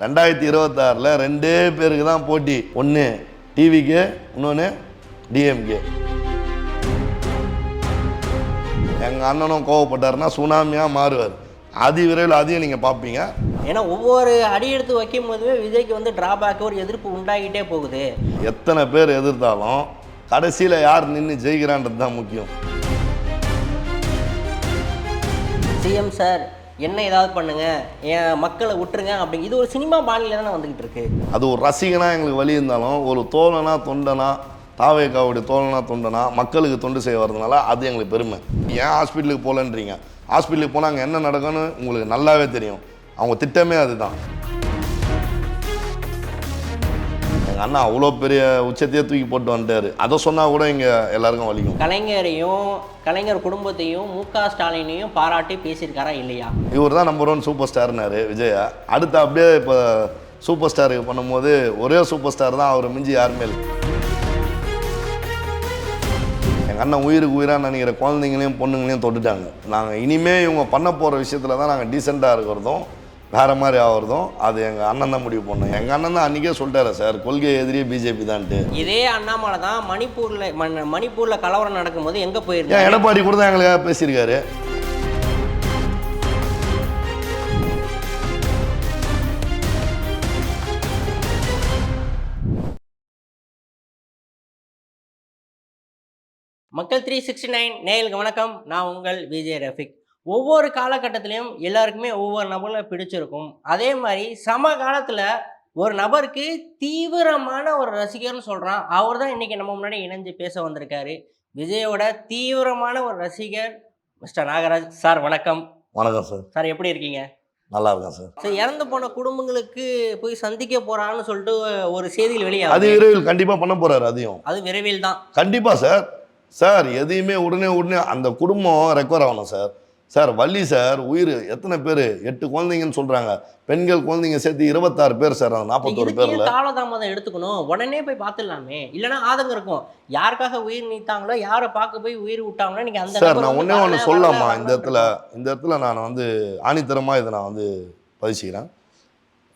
ரெண்டாயிரத்தி இருபத்தாறில் ரெண்டே பேருக்கு தான் போட்டி. ஒன்று டிவிக்கு இன்னொன்று டிஎம்கே எங்கள் அண்ணனும் கோவப்பட்டாருன்னா சுனாமியாக மாறுவார். அதி விரைவில் அதையும் நீங்கள் பார்ப்பீங்க ஏன்னா ஒவ்வொரு அடி எடுத்து வைக்கும் போதுமே விஜய்க்கு வந்து டிராபேக் ஒரு எதிர்ப்பு உண்டாகிட்டே போகுது. எத்தனை பேர் எதிர்த்தாலும் கடைசியில் யார் நின்று ஜெயிக்கிறான்றது தான் முக்கியம். சிஎம் சார் என்ன ஏதாவது பண்ணுங்க என் மக்களை விட்டுருங்க அப்படிங்க இது ஒரு சினிமா பாணியில தானே வந்துகிட்டு இருக்கு. அது ஒரு ரசிகனா எங்களுக்கு வழி இருந்தாலும் ஒரு தோழனா தொண்டனா தாவேக்காவுடைய தோழனா தொண்டனா மக்களுக்கு தொண்டு செய்ய வரதுனால அது எங்களுக்கு பெருமை. ஏன் ஹாஸ்பிட்டலுக்கு போகலன்றீங்க ஹாஸ்பிட்டலுக்கு போனால் அங்கே என்ன நடக்கும்னு உங்களுக்கு நல்லாவே தெரியும். அவங்க திட்டமே அதுதான். எங்கள் அண்ணா அவ்வளோ பெரிய உச்சத்தையே தூக்கி போட்டு வந்துட்டாரு. அதை சொன்னால் கூட இங்கே எல்லாருக்கும் வலிக்கும். கலைஞரையும் கலைஞர் குடும்பத்தையும் மு க ஸ்டாலினையும் பாராட்டி பேசியிருக்காரா இல்லையா? இவர் தான் நம்பர் ஒன் சூப்பர் ஸ்டார்னாரு விஜயா. அடுத்து அப்படியே இப்போ சூப்பர் ஸ்டாருக்கு பண்ணும்போது ஒரே சூப்பர் ஸ்டார் தான் அவர் மிஞ்சி யாருமே இல்லை எங்கள் அண்ணன் உயிருக்கு உயிராக நினைக்கிற குழந்தைங்களையும் பொண்ணுங்களையும் தொட்டுட்டாங்க. நாங்கள் இனிமே இவங்க பண்ண போகிற விஷயத்தில் தான் நாங்கள் டீசெண்டாக இருக்கிறதும் வேறு மாதிரி ஆகிறதும் அது எங்கள் அண்ணன் தான் முடிவு பண்ணோம் எங்கள் அண்ணன் தான் அன்றைக்கே சொல்லிட்டாரு சார் கொள்கை எதிரியே பிஜேபி தான்ட்டு. இதே அண்ணாமலை தான் மணிப்பூர்ல மண்- மணிப்பூர்ல கலவரம் நடக்கும்போது எங்க ஏன் போயிருந்தாங்க எடப்பாடி கூட தான் எங்களுக்காக பேசியிருக்காரு. மக்கள் த்ரீ சிக்ஸ்டி நைன் நேயலுக்கு வணக்கம். நான் உங்கள் விஜய் ரஃபிக். ஒவ்வொரு காலகட்டத்திலையும் எல்லாருக்குமே ஒவ்வொரு நபர்களை பிடிச்சிருக்கும். அதே மாதிரி சம காலத்தில் ஒரு நபருக்கு தீவிரமான ஒரு ரசிகர்னு சொல்கிறான் அவர் தான் இன்றைக்கி நம்ம முன்னாடி இணைஞ்சு பேச வந்திருக்காரு. விஜயோட தீவிரமான ஒரு ரசிகர் மிஸ்டர் நாகராஜ் சார் வணக்கம். வணக்கம் சார். சார் எப்படி இருக்கீங்க? நல்லா இருக்கேன் சார். சார் இறந்து போன குடும்பங்களுக்கு போய் சந்திக்க போறான்னு சொல்லிட்டு ஒரு செய்தியில் அது வெளியாகுது விரைவில் கண்டிப்பாக பண்ண போகிறாரு அதையும். அது விரைவில் தான். கண்டிப்பாக சார். சார் எதையுமே உடனே உடனே அந்த குடும்பம் ரெக்கவர் ஆகணும் சார். சார் வள்ளி சார் உயிர் எத்தனை பேர்? எட்டு குழந்தைங்கன்னு சொல்கிறாங்க பெண்கள் குழந்தைங்க சேர்த்து இருபத்தாறு பேர் சார் அந்த நாற்பத்தோரு பேரில். ஏன் காலதாமதம் எடுத்துக்கணும்? உடனே போய் பார்த்துடலாமே. இல்லைன்னா ஆதங்கம் இருக்கும். யாருக்காக உயிர் நீத்தாங்களோ யாரை பார்க்க போய் உயிர் விட்டாங்களோ நீங்க அந்த சார் நான் ஒன்றே ஒன்று சொல்லலாமா இந்த இடத்துல இந்த இடத்துல நான் வந்து ஆணித்தரமாக இதை நான் வந்து பதிச்சுக்கிறேன்.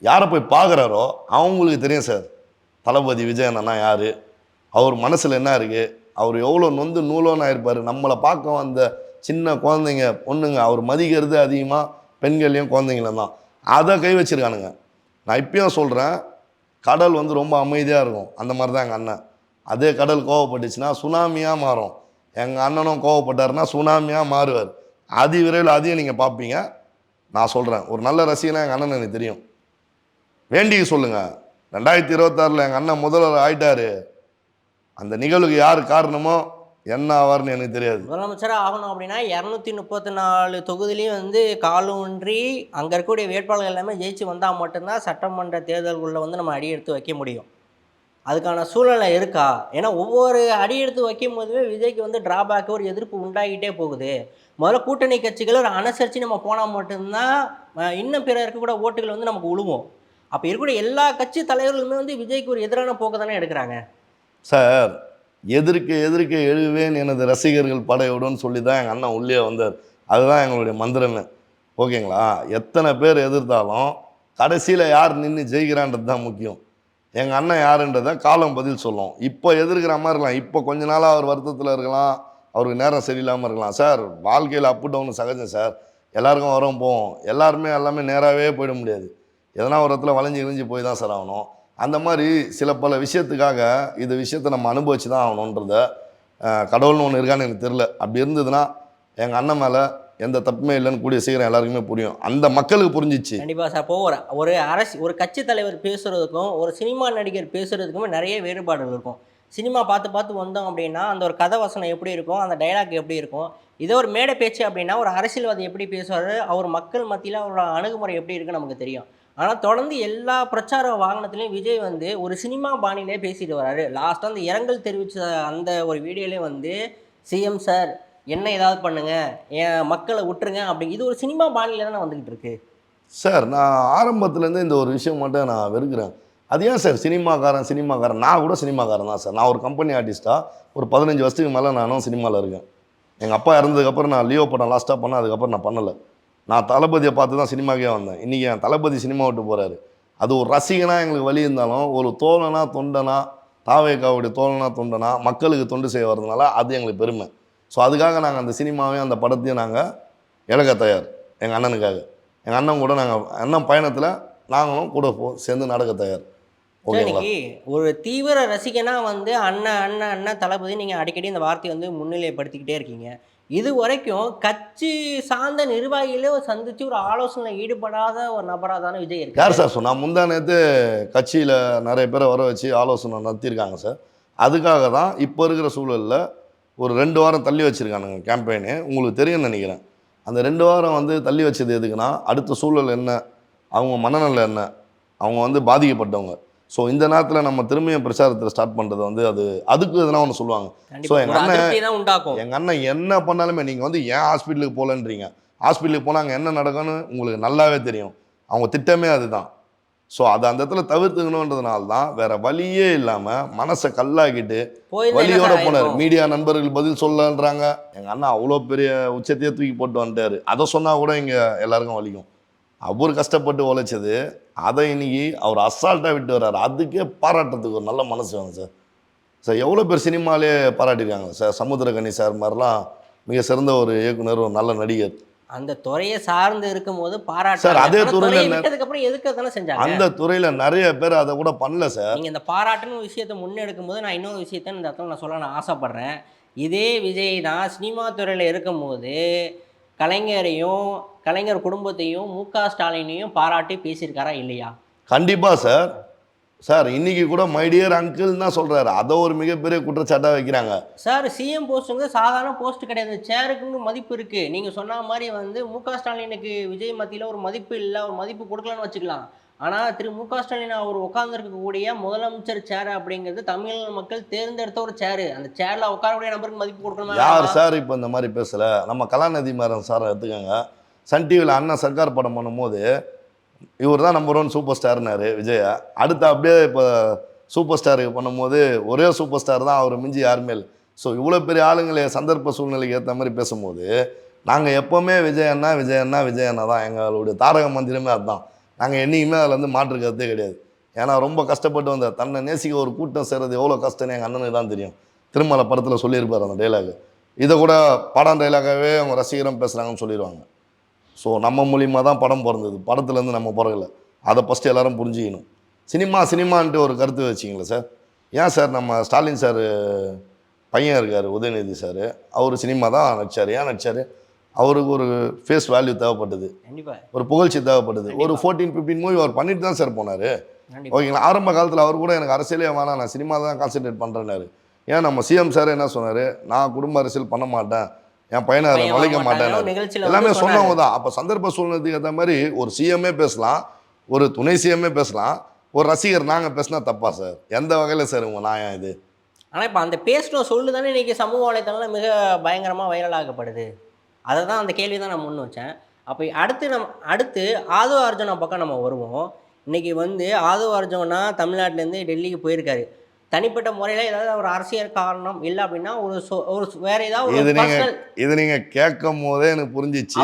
யாரை போய் பார்க்குறாரோ அவங்களுக்கு தெரியும் சார். தளபதி விஜய் அண்ணா யார்? அவர் மனசில் என்ன இருக்குது அவர் எவ்வளோ நொந்து நூலோன்னு ஆயிருப்பார் நம்மளை பார்க்க வந்த சின்ன குழந்தைங்க பொண்ணுங்க அவர் மதிக்கிறது அதிகமாக பெண்களையும் குழந்தைங்களும் தான். அதை கை வச்சிருக்கானுங்க. நான் இப்பயும் சொல்கிறேன் கடல் வந்து ரொம்ப அமைதியாக இருக்கும். அந்த மாதிரி தான் எங்கள் அண்ணன். அதே கடல் கோவப்பட்டுச்சுன்னா சுனாமியாக மாறும். எங்கள் அண்ணனும் கோவப்பட்டாருன்னா சுனாமியாக மாறுவார். அதி விரைவில் அதையும் நீங்கள் பார்ப்பீங்க நான் சொல்கிறேன் ஒரு நல்ல ரசிகனாக எங்கள் அண்ணன் எனக்கு தெரியும். வேண்டிக்க சொல்லுங்கள் ரெண்டாயிரத்தி இருபத்தாறில் எங்கள் அண்ணன் முதல்வர் ஆயிட்டார். அந்த நிகழ்வுக்கு யார் காரணமோ என்ன ஆவார்னு எனக்கு தெரியாது. முதலமைச்சராக ஆகணும் அப்படின்னா இரநூத்தி முப்பத்தி நாலு தொகுதியிலையும் வந்து காலூன்றி அங்கே இருக்கக்கூடிய வேட்பாளர்கள் எல்லாமே ஜெயிச்சு வந்தால் மட்டும்தான் சட்டமன்ற தேர்தல்களில் வந்து நம்ம அடி எடுத்து வைக்க முடியும். அதுக்கான சூழ்நிலை இருக்கா? ஏன்னா ஒவ்வொரு அடி எடுத்து வைக்கும் போதுமே விஜய்க்கு வந்து டிராபேக் ஒரு எதிர்ப்பு உண்டாகிட்டே போகுது. முதல்ல கூட்டணி கட்சிகளை ஒரு அனுசரித்து நம்ம போனால் மட்டும்தான் இன்னும் பிற இருக்கக்கூட ஓட்டுகள் வந்து நமக்கு உழுவும். அப்போ இருக்கக்கூடிய எல்லா கட்சி தலைவர்களுமே வந்து விஜய்க்கு ஒரு எதிரான போக்கு தானே எடுக்கிறாங்க. சார் எதிர்க்க எதிர்க்க எழுவேன் எனது ரசிகர்கள் படையோடுன்னு சொல்லி தான் எங்கள் அண்ணன் உள்ளே வந்தார். அதுதான் எங்களுடைய மந்திரமே. ஓகேங்களா? எத்தனை பேர் எதிர்த்தாலும் கடைசியில் யார் நின்று ஜெயிக்கிறான்றது தான் முக்கியம். எங்கள் அண்ணன் யாருன்றதை காலம் பதில் சொல்லும். இப்போ எதிர்க்கிற மாதிரி இருக்கலாம். இப்போ கொஞ்ச நாளாக அவர் வருத்தத்தில் இருக்கலாம். அவருக்கு நேரம் சரியில்லாமல் இருக்கலாம். சார் வாழ்க்கையில் அப்பு டவுன் சகஜம் சார். எல்லாருக்கும் வரும் போவோம். எல்லாருமே எல்லாமே நேராகவே போயிட முடியாது. எதனா ஒரு இடத்துல வளைஞ்சு இழிஞ்சு போய் தான் சார் ஆகணும். அந்த மாதிரி சில பல விஷயத்துக்காக இந்த விஷயத்தை நம்ம அனுபவிச்சு தான் ஆகணுன்றத கடவுள்னு ஒன்று இருக்கான்னு எனக்கு தெரில அப்படி இருந்ததுன்னா எங்கள் அண்ணன் மேலே எந்த தப்புமே இல்லைன்னு கூடிய சீக்கிரம் எல்லாருக்குமே புரியும். அந்த மக்களுக்கு புரிஞ்சிச்சு. கண்டிப்பாக சார் இப்போ ஒரு ஒரு அரசு ஒரு கட்சி தலைவர் பேசுகிறதுக்கும் ஒரு சினிமா நடிகர் பேசுகிறதுக்குமே நிறைய வேறுபாடுகள் இருக்கும். சினிமா பார்த்து பார்த்து வந்தோம் அப்படின்னா அந்த ஒரு கதை வசனம் எப்படி இருக்கும் அந்த டைலாக் எப்படி இருக்கும் இதே ஒரு மேடை பேச்சு அப்படின்னா ஒரு அரசியல்வாதி எப்படி பேசுவார் அவர் மக்கள் மத்தியில் அவரோட அணுகுமுறை எப்படி இருக்குன்னு நமக்கு தெரியும். ஆனால் தொடர்ந்து எல்லா பிரச்சார வாகனத்துலேயும் விஜய் வந்து ஒரு சினிமா பாணியிலே பேசிட்டு வராரு. லாஸ்ட்டாக அந்த இரங்கல் தெரிவித்த அந்த ஒரு வீடியோலேயே வந்து சிஎம் சார் என்ன ஏதாவது பண்ணுங்க? என் மக்களை விட்டுருங்க? அப்படி இது ஒரு சினிமா பாணியில தானே வந்துகிட்டு இருக்கு. சார் நான் ஆரம்பத்துலேருந்து இந்த ஒரு விஷயம் மட்டும் நான் வெறுக்கிறேன். அது ஏன் சார் சினிமாக்காரன் சினிமாக்காரன்? நான் கூட சினிமாக்காரன் தான் சார். நான் ஒரு கம்பெனி ஆர்டிஸ்ட்டாக ஒரு பதினஞ்சு வருஷத்துக்கு மேலே நானும் சினிமாவில் இருக்கேன். எங்கள் அப்பா இறந்ததுக்கப்புறம் நான் லியோ படம் லாஸ்ட்டாக பண்ணேன் அதுக்கப்புறம் நான் பண்ணலை. நான் தளபதியை பார்த்து தான் சினிமாக்கே வந்தேன். இன்றைக்கி என் தளபதி சினிமா விட்டு போகிறாரு அது ஒரு ரசிகனா எங்களுக்கு வழி இருந்தாலும் ஒரு தோழனா தொண்டனா தாவேக்காவுடைய தோழனா தொண்டனா மக்களுக்கு தொண்டு செய்ய வர்றதுனால அது எங்களுக்கு பெருமை. ஸோ அதுக்காக நாங்கள் அந்த சினிமாவையும் அந்த படத்தையும் நாங்கள் இழக்க தயார். எங்கள் அண்ணனுக்காக. எங்கள் அண்ணன் கூட நாங்கள் அண்ணன் பயணத்தில் நாங்களும் கூட போ சேர்ந்து நடக்க தயார். ஓகேங்களா? ஒரு தீவிர ரசிகனா வந்து அண்ணன் அண்ணன் அண்ணன் தளபதி நீங்கள் அடிக்கடி இந்த வார்த்தையை வந்து முன்னிலைப்படுத்திக்கிட்டே இருக்கீங்க. இது வரைக்கும் கட்சி சார்ந்த நிர்வாகிகளே சந்திச்சு ஒரு ஆலோசனை ஈடுபடாத ஒரு நபராக தானே விஜய் இருக்கு யார் சார் சொன்னா? முந்தா நேற்று கட்சியில் நிறைய பேரை வர வச்சு ஆலோசனை நடத்தியிருக்காங்க சார். அதுக்காக தான் இப்போ இருக்கிற சூழலில் ஒரு ரெண்டு வாரம் தள்ளி வச்சுருக்கானுங்க கேம்பெயினு உங்களுக்கு தெரியும்னு நினைக்கிறேன். அந்த ரெண்டு வாரம் வந்து தள்ளி வச்சது எதுக்குன்னா அடுத்த சூழல் என்ன? அவங்க மனநலம் என்ன? அவங்க வந்து பாதிக்கப்பட்டவங்க. ஸோ இந்த நேரத்தில் நம்ம திரும்பியும் பிரச்சாரத்தில் ஸ்டார்ட் பண்ணுறது வந்து அது அதுக்கு எதனா ஒன்று சொல்லுவாங்க. கண்டிப்பா. எங்க ஒரு அண்ணன் உண்டாக்கும். எங்கள் அண்ணன் என்ன பண்ணாலுமே நீங்கள் வந்து ஏன் ஹாஸ்பிட்டலுக்கு போகலன்றீங்க ஹாஸ்பிட்டலுக்கு போனால் அங்கே என்ன நடக்கும்னு உங்களுக்கு நல்லாவே தெரியும். அவங்க திட்டமே அதுதான். ஸோ அதை அந்த இடத்துல தவிர்த்துக்கணுன்றதுனால தான் வேற வழியே இல்லாமல் மனசை கல்லாக்கிட்டு வழியோட போனார்? மீடியா நண்பர்கள் பதில் சொல்லன்றாங்க எங்கள் அண்ணா அவ்வளோ பெரிய உச்சத்தையே தூக்கி போட்டு வந்துட்டாரு. அதை சொன்னால் கூட இங்கே எல்லாருக்கும் வலிக்கும். அவர் கஷ்டப்பட்டு உழைச்சது அதை இன்னைக்கு அவர் அசால்ட்டாக விட்டு வர்றாரு. அதுக்கே பாராட்டுறதுக்கு ஒரு நல்ல மனசு வேணும் சார். சார் எவ்வளோ பேர் சினிமாலே பாராட்டியிருக்காங்க சார்? சமுத்திரகனி சார் மாதிரிலாம் மிக சிறந்த ஒரு இயக்குனர் ஒரு நல்ல நடிகர். அந்த துறையை சார்ந்து இருக்கும்போது பாராட்டு சார், அதே துறையில அப்புறம் எதுக்கு தானே செஞ்சாங்க? அந்த துறையில் நிறைய பேர் அதை கூட பண்ணல சார். நீங்க இந்த பாராட்டுன்னு விஷயத்தை முன்னெடுக்கும் போது நான் இன்னொரு விஷயத்த இந்த இடத்துல நான் சொல்ல நான் ஆசைப்படுறேன். இதே விஜய் தான் சினிமா துறையில் இருக்கும்போது கலைஞரையும் கலைஞர் குடும்பத்தையும் மு க ஸ்டாலினையும் பாராட்டி பேசியிருக்காரா இல்லையா? கண்டிப்பாக சார். சார் இன்னைக்கு கூட மைடியர் அங்கிள் தான் சொல்கிறாரு அதை ஒரு மிகப்பெரிய குற்றச்சாட்டாக வைக்கிறாங்க. சார் சிஎம் போஸ்ட்டுங்க சாதாரண போஸ்ட் கிடையாது. சேருக்குன்னு மதிப்பு இருக்கு. நீங்க சொன்ன மாதிரி வந்து மு க ஸ்டாலினுக்கு விஜய் மத்தியில் ஒரு மதிப்பு இல்லை ஒரு மதிப்பு கொடுக்கலன்னு வச்சுக்கலாம். ஆனால் திரு மு க ஸ்டாலின் அவர் உட்கார்ந்துருக்கக்கூடிய முதலமைச்சர் சேர் அப்படிங்கிறது தமிழ் மக்கள் தேர்ந்தெடுத்த ஒரு சேரு அந்த சேரில் உட்காரக்கூடிய நபருக்கு மதிப்பு கொடுக்கணும் யார் சார் இப்போ இந்த மாதிரி பேசலை? நம்ம கலாநிதி மாறன் சாரை எடுத்துக்கோங்க. சன் டிவியில் அண்ணன் சர்க்கார் படம் பண்ணும்போது இவர் தான் நம்பர் ஒன் சூப்பர் ஸ்டார்னாரு விஜயா. அடுத்து அப்படியே இப்போ சூப்பர் ஸ்டாருக்கு பண்ணும்போது ஒரே சூப்பர் ஸ்டார் தான் அவர் மிஞ்சி யாருமே இல்லை ஸோ இவ்வளோ பெரிய ஆளுங்களை சந்தர்ப்ப சூழ்நிலைக்கு ஏற்ற மாதிரி பேசும்போது நாங்கள் எப்போவுமே விஜய் அண்ணா விஜய் அண்ணா விஜய் அண்ணா தான் எங்களுடைய தாரக மந்திரமே அதுதான். நாங்கள் என்றைக்குமே அதில் வந்து மாற்று கருத்தே கிடையாது. ஏன்னா ரொம்ப கஷ்டப்பட்டு வந்த தன்னை நேசிக்க ஒரு கூட்டம் சேர்றது எவ்வளோ கஷ்டம்னு எங்கள் அண்ணனுக்கு தான் தெரியும். திருமலை படத்தில் சொல்லியிருப்பார் அந்த டைலாக் இதை கூட படம் டைலாகாகவே அவங்க ரசிகரம் பேசுகிறாங்கன்னு சொல்லிடுவாங்க. ஸோ நம்ம மூலியமாக தான் படம் பிறந்தது. படத்துலேருந்து நம்ம பிறகல அதை ஃபஸ்ட்டு எல்லாரும் புரிஞ்சுக்கணும். சினிமா சினிமான்ட்டு ஒரு கருத்து வச்சிங்களா சார் ஏன் சார் நம்ம ஸ்டாலின் சார் பையன் இருக்கார் உதயநிதி சார் அவர் சினிமா தான் நடித்தார் ஏன் நடித்தார் அவருக்கு ஒரு ஃபேஸ் வேல்யூ தேவைப்பட்டது. ஒரு புகழ்ச்சி தேவைப்படுது ஒரு ஃபோர்டீன் ஃபிஃப்டீன் மூவி அவர் பண்ணிட்டு தான் சார் போனார். ஓகேங்களா? ஆரம்ப காலத்தில் அவர் கூட எனக்கு அரசியலே வேணாம் நான் சினிமா தான் கான்சென்ட்ரேட் பண்ணுறேன்னாரு ஏன் நம்ம சிஎம் சார் என்ன சொன்னார்? நான் குடும்ப அரசியல் பண்ண மாட்டேன். என் பையனை நுழைக்க மாட்டேன் எல்லாமே சொன்னவங்க. தான். அப்போ சந்தர்ப்ப சூழ்நிலைக்கு ஏற்ற மாதிரி ஒரு சிஎம்ஏ பேசலாம் ஒரு துணை சிஎம்ஏ பேசலாம் ஒரு ரசிகர் நாங்கள் பேசினா தப்பா சார் எந்த வகையில் சார் உங்கள் நியாயம் இது? ஆனா இப்போ அந்த பேசின சொல்லு தானே இன்னைக்கு சமூக வலைத்தளம்ல மிக பயங்கரமா வைரல் ஆகப்படுது. அதை தான் அந்த கேள்வி தான் நான் முன் வச்சேன். அப்போ அடுத்து நம்ம அடுத்து ஆதவ அர்ஜுனா பக்கம் நம்ம வருவோம். இன்னைக்கு வந்து ஆதவ அர்ஜுனா தமிழ்நாட்டிலேருந்து டெல்லிக்கு போயிருக்காரு. தனிப்பட்ட முறையில் ஏதாவது ஒரு அரசியல் காரணம் இல்லை அப்படின்னா ஒரு ஒரு வேற ஏதாவது இது நீங்க பர்சனல் இது நீங்கள் கேட்கும் போதே எனக்கு புரிஞ்சிச்சு.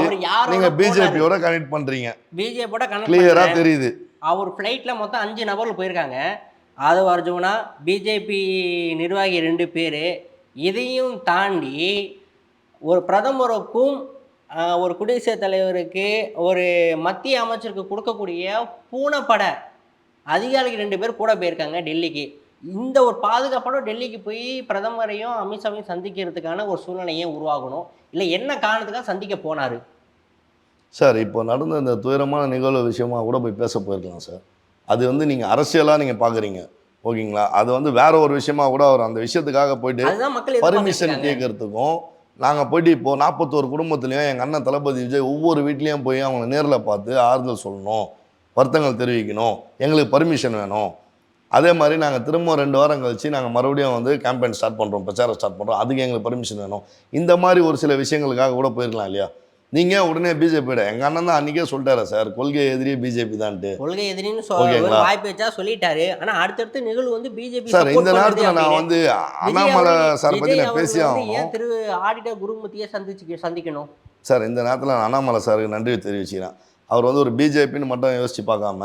நீங்கள் பிஜேபியோட கனெக்ட் பண்ணுறீங்க பிஜேபியோட கனெக்ட் தெரியுது. அவர் ஃப்ளைட்டில் மொத்தம் அஞ்சு நபர்கள் போயிருக்காங்க. ஆதவ அர்ஜுனா பிஜேபி நிர்வாகி ரெண்டு பேர். இதையும் தாண்டி ஒரு பிரதமருக்கும் ஒரு குடியரசுத் தலைவருக்கு ஒரு மத்திய அமைச்சருக்கு கொடுக்கக்கூடிய பூனைப்பட அதிகாரிகள் ரெண்டு பேர் கூட போயிருக்காங்க டெல்லிக்கு. இந்த ஒரு பாதுகாப்போட டெல்லிக்கு போய் பிரதமரையும் அமித்ஷாவையும் சந்திக்கிறதுக்கான ஒரு சூழ்நிலையை உருவாகணும் இல்லை என்ன காரணத்துக்காக சந்திக்க போனார்? சார் இப்போ நடந்த இந்த துயரமான நிகழ்வு விஷயமா கூட போய் பேச போயிருக்கலாம் சார். அது வந்து நீங்கள் அரசியலாக நீங்கள் பார்க்குறீங்க ஓகேங்களா? அது வந்து வேற ஒரு விஷயமா கூட அவர் அந்த விஷயத்துக்காக போயிட்டு பர்மிஷன். கேட்கறதுக்கும் நாங்கள் போயிட்டு இப்போது நாற்பத்தோரு குடும்பத்துலேயும் எங்கள் அண்ணன் தளபதி விஜய் ஒவ்வொரு வீட்லேயும் போய் அவங்களை நேரில் பார்த்து ஆறுதல் சொல்லணும் வருத்தங்கள் தெரிவிக்கணும் எங்களுக்கு பர்மிஷன் வேணும். அதே மாதிரி நாங்கள் திரும்ப ரெண்டு வாரம் கழிச்சு நாங்கள் மறுபடியும் வந்து கேம்பெயின் ஸ்டார்ட் பண்ணுறோம் பிரச்சாரம் ஸ்டார்ட் பண்ணுறோம் அதுக்கு எங்களுக்கு பர்மிஷன் வேணும். இந்த மாதிரி ஒரு சில விஷயங்களுக்காக கூட போயிருக்கலாம் இல்லையா? நீங்கள் உடனே பிஜேபியோட எங்கள் அண்ணன் தான் அன்றைக்கே சொல்லிட்டாரு சார் கொள்கை எதிரியே பிஜேபி தான்ட்டு. கொள்கை எதிரின்னு? சொல்ல வாய்ப்பு வச்சா சொல்லிட்டாரு. ஆனா அடுத்தடுத்து நிகழ்வு வந்து பிஜேபி சார் இந்த நேரத்தில் நான் வந்து அண்ணாமலை சார் பற்றி நான் பேசி ஏன் திரு ஆடிட்டர் குருமூர்த்தியை சந்திச்சு சந்திக்கணும்? சார் இந்த நேரத்தில் நான் அண்ணாமலை சாருக்கு நன்றி தெரிவிச்சுக்கிறேன். அவர் வந்து ஒரு பிஜேபின்னு மட்டும் யோசிச்சு பார்க்காம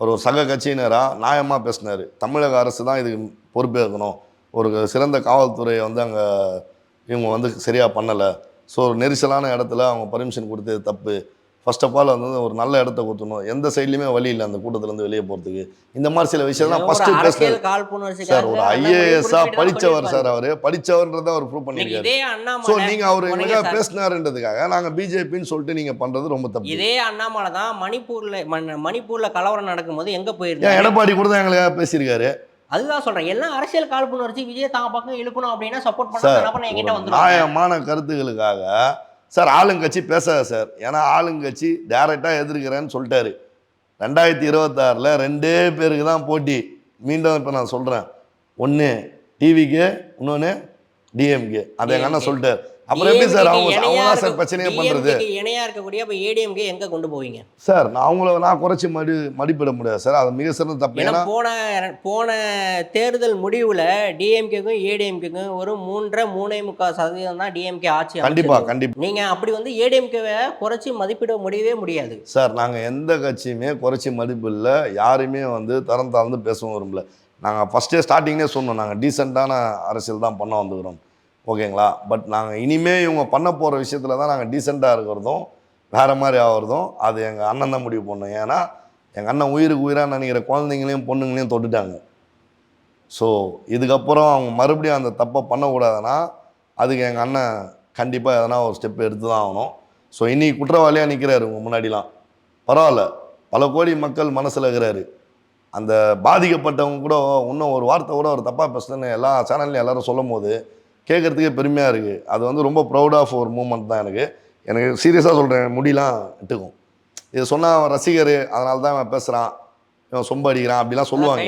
அவர் ஒரு சக கட்சியினராக நியாயமாக பேசினார். தமிழக அரசு தான் இதுக்கு பொறுப்பேற்கணும். ஒரு சிறந்த காவல்துறையை வந்து அங்கே இவங்க வந்து சரியாக பண்ணலை. ஸோ ஒரு நெரிசலான இடத்துல அவங்க பர்மிஷன் கொடுத்தது தப்பு. ஃபர்ஸ்ட் ஆஃப் ஆல் வந்து ஒரு நல்ல இடத்த கொடுத்தணும் எந்த சைட்லையுமே வழி இல்லை அந்த கூட்டத்துலேருந்து வெளியே போகிறதுக்கு இந்த மாதிரி சில விஷயம் தான் ஒரு ஃபஸ்ட்டு காழ்ப்புணர்ச்சிக்காக சார் ஒரு அண்ணாமலை ஐஏஎஸ்ஸா குறிப்பிட்டு தான் படிச்சவர் சார். அவரு. படிச்சவர்ன்றத அவர் ப்ரூவ் இதே ஸோ அண்ணாமலை நீங்க அவர் சார். பேசினாருன்றதுக்காக நாங்க பிஜேபின்னு சொல்லிட்டு நீங்க பண்றது ரொம்ப தப்பு. இதே அண்ணாமலை தான் மணிப்பூர்ல மண்- மணிப்பூர்ல கலவரம் நடக்கும்போது எங்க ஏன் போயிருந்தாங்க எடப்பாடி கூட தான் எங்களுக்காக பேசியிருக்காரு. அதுதான் சொல்றேன். எல்லாம் அரசியல் காழ்ப்புணர்ச்சி விஜய் தான் பக்கம் இழுக்கணும் அப்படின்னா சப்போர்ட் பண்ணா என்கிட்ட வந்துருவாங்க. நியாயமான கருத்துக்களுக்காக சார் ஆளுங்கட்சி பேசாத சார். ஏன்னா ஆளுங்கட்சி டைரெக்டாக எதிர்க்கிறேன்னு சொல்லிட்டாரு. ரெண்டாயிரத்தி இருபத்தாறில் ரெண்டே பேருக்கு தான் போட்டி. மீண்டும் இப்போ நான் சொல்கிறேன் ஒன்று டிவிக்கு இன்னொன்று டிஎம்கே அதை எங்கள் அண்ணன். சொல்லிட்டார். அப்புறம் எப்படி சார் அவங்க அவங்க சார் பிரச்சனையே பண்ணுறது DMK க்கு இணையா இருக்கக்கூடிய அப்ப ஏடிஎம்கே எங்க கொண்டு போவீங்க? சார் நான் அவங்கள நான் குறைச்சி மடி மதிப்பிட முடியாது சார். அது மிக சிறந்த தப்பு. ஏன்னா போன போன தேர்தல் முடிவுல டிஎம்கேக்கும் ஏடிஎம்கேக்கும் ஒரு மூன்றரை மூணே முக்கால் சதவீதம் தான் டிஎம்கே ஆட்சி கண்டிப்பா அமைச்சது. கண்டிப்பா நீங்க அப்படி வந்து ஏடிஎம்கேவை குறைச்சி மதிப்பிட முடியவே முடியாது. சார் நாங்கள் எந்த கட்சியுமே குறைச்சி மதிப்பு இல்லை யாரையுமே வந்து தரம் தாழ்ந்து பேசவும் விரும்பல. நாங்கள் ஃபஸ்ட்டே ஸ்டார்டிங்னே சொன்னோம். நாங்கள் டீசெண்டான அரசியல் தான் பண்ண வந்துக்கிறோம். ஓகேங்களா? பட் நாங்கள் இனிமே இவங்க பண்ண போகிற விஷயத்தில் தான் நாங்கள் டீசெண்டாக இருக்கிறதும் வேறு மாதிரி ஆகிறதும் அது எங்கள் அண்ணன் தான் முடிவு பண்ணோம். ஏன்னா எங்கள் அண்ணன் உயிருக்கு உயிராக நினைக்கிற குழந்தைங்களையும் பொண்ணுங்களையும் தொட்டுட்டாங்க. ஸோ இதுக்கப்புறம் அவங்க மறுபடியும் அந்த தப்பை பண்ணக்கூடாதுன்னா அதுக்கு எங்கள் அண்ணன் கண்டிப்பாக எதனா ஒரு ஸ்டெப் எடுத்து தான் ஆகணும். ஸோ இன்னைக்கு குற்றவாளியாக நிற்கிறாரு உங்கள் முன்னாடிலாம். பரவாயில்ல. பல கோடி மக்கள் மனசில் இருக்கிறாரு. அந்த பாதிக்கப்பட்டவங்க கூட இன்னும் ஒரு வார்த்தை கூட ஒரு தப்பாக பேசுதுன்னு எல்லா சேனல்லையும் எல்லாரும் சொல்லும் போது கேட்குறதுக்கே பெருமையாக இருக்குது அது வந்து ரொம்ப ப்ரௌட் ஆஃப் ஒரு மூமெண்ட் தான் எனக்கு. எனக்கு சீரியஸாக சொல்கிறேன் முடியெல்லாம் இட்டுக்கும். இது சொன்னால் அவன் ரசிகர் அதனால தான் அவன் பேசுகிறான் இவன் சொம்ப அடிக்கிறான் அப்படிலாம் சொல்லுவாங்க.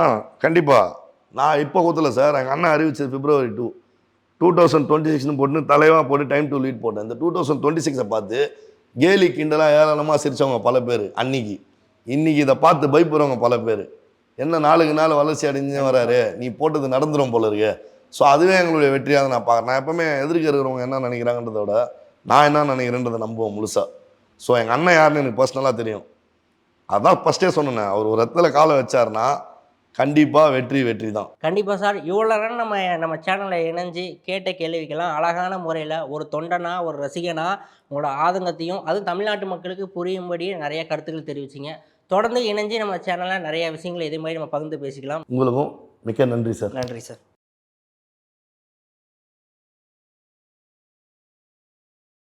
ஆ கண்டிப்பாக நான் இப்போ குத்தல சார். எங்கள் அண்ணன் அறிவிச்சது February two two thousand twenty சிக்ஸ்னு போட்டு தலைவாக போட்டு டைம் டு லீட் போட்டேன். இந்த டூ தௌசண்ட் டுவெண்ட்டி சிக்ஸை பார்த்து கேலி கிண்டலாக ஏளனமாக சிரிச்சவங்க பல பேர் அன்னைக்கு. இன்னைக்கு இதை பார்த்து பயப்படுறவங்க பல பேர். என்ன நாளுக்கு நாள் வளர்ச்சி அடைஞ்சே வராரு. நீ போட்டது நடந்துரும் போல இருக்கு. ஸோ அதுவே எங்களுடைய வெற்றியாக நான் பார்க்குறேன். நான் எப்பவுமே எதிர்க்க இருக்கிறவங்க என்ன நினைக்கிறாங்கன்றத விட நான் என்ன நினைக்கிறேன்றதை நம்புவேன் முழுசாக ஸோ எங்கள் அண்ணன் யாருன்னு எனக்கு பர்சனலாக தெரியும். அதான் ஃபஸ்ட்டே சொன்னேன் அவர் ஒரு இடத்துல காலை வச்சாருன்னா கண்டிப்பாக வெற்றி வெற்றி தான். கண்டிப்பா சார். இவ்வளோ நேரம் நம்ம நம்ம சேனலில் இணைஞ்சு கேட்ட கேள்விக்கெல்லாம் அழகான முறையில் ஒரு தொண்டனா ஒரு ரசிகனா உங்களோட ஆதங்கத்தையும் அதுவும் தமிழ்நாட்டு மக்களுக்கு புரியும்படி நிறைய கருத்துக்கள் தெரிவிச்சிங்க. தொடர்ந்து இணைஞ்சு நம்ம சேனலில் நிறைய விஷயங்களை இதே மாதிரி நம்ம பகிர்ந்து பேசிக்கலாம். உங்களுக்கும் மிக்க நன்றி சார். நன்றி சார்.